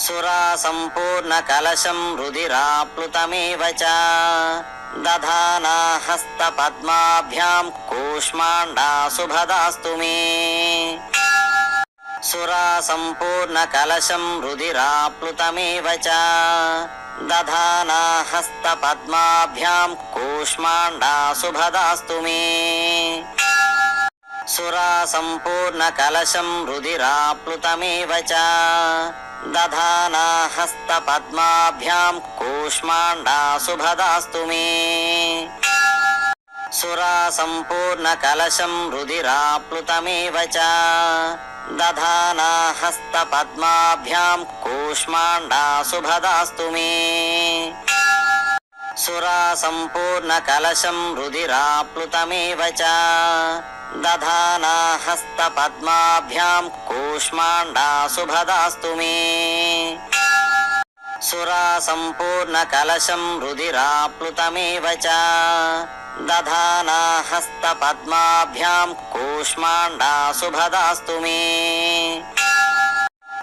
సురా సంపూర్ణ కలశం రుధిరాప్లుతమేవ చ దధానా హస్త పద్మాభ్యాం కూష్మాండా శుభదాస్తు మే సురా సంపూర్ణ కలశం రుధిరాప్లుతమేవ చ దధానా హస్త పద్మాభ్యాం కూష్మాండా శుభదాస్తు మే సురా సంపూర్ణ కలశం రుధిరాప్లుతమేవ చ దధానా హస్త పద్మాభ్యాం కూష్మాండా శుభదాస్తు మే సురా సంపూర్ణ కలశం రుధిరాప్లుతమేవ చ దధానా హస్త పద్మాభ్యాం కూష్మాండా శుభదాస్తు మే సురా సంపూర్ణ కలశం రుధిరాప్లుతమేవ చ దధానా హస్త పద్మాభ్యాం కూష్మాండా శుభదాస్తు మే సురా సంపూర్ణ కలశం రుధిరాప్లుతమేవ చ దధానా హస్త పద్మాభ్యాం కూష్మాండా శుభదాస్తు మే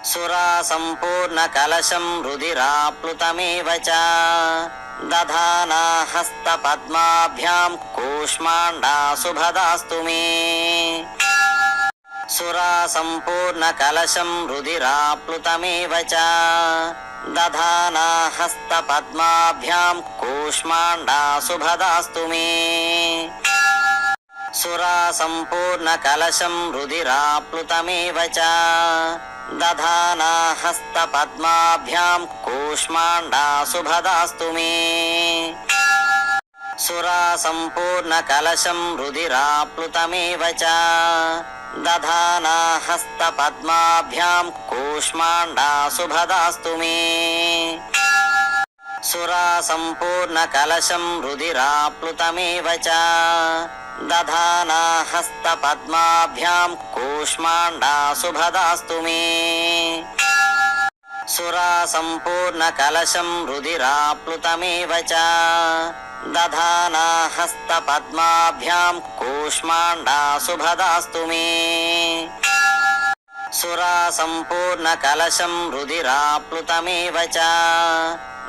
సురా సంపూర్ణ కలశం రుధిరాప్లుతమేవ చ దధానా హస్త పద్మాభ్యాం కూష్మాండా శుభదాస్తు మే సురా సంపూర్ణ కలశం రుధిరాప్లుతమేవ చ దధానా హస్త పద్మాభ్యాం కూష్మాండా శుభదాస్తు మే సురా సంపూర్ణ కలశం రుధిరాప్లుతమేవ చ దధానా హస్త పద్మాభ్యాం కూష్మాండా శుభదాస్తు మే సురా సంపూర్ణ కలశం రుధిరాప్లుతమేవ చ దధానా హస్త పద్మాభ్యాం కూష్మాండా శుభదాస్తు మే సురా సంపూర్ణ కలశం రుధిరాప్లుతమేవ చ దధానా హస్త పద్మాభ్యాం కూష్మాండా శుభదాస్తు మే సురా సంపూర్ణ కలశం రుధిరాప్లుతమేవ చ దధానా హస్త పద్మాభ్యాం కూష్మాండా శుభదాస్తు మే సురా సంపూర్ణ కలశం రుధిరాప్లుతమేవ చ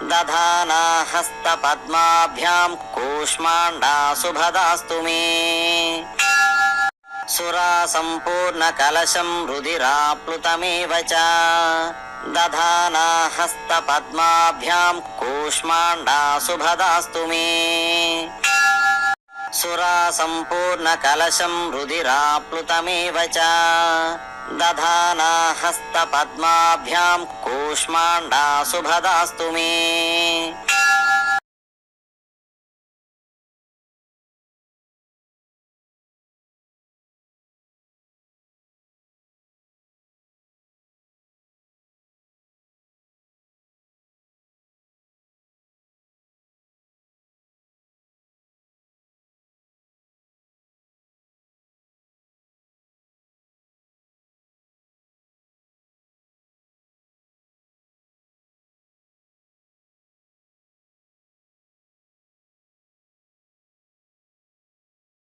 దధానా హస్త పద్మాభ్యాం కూష్మాండా శుభదాస్తు మే సురా సంపూర్ణ కలశం రుధిరాప్లుతమేవ చ దధానా హస్త పద్మాభ్యాం కూష్మాండా శుభదాస్తు మే సురా సంపూర్ణ కలశం రుధిరాప్లుతమేవ చ దధానా హస్త పద్మాభ్యాం కూష్మాండా శుభదాస్తు మే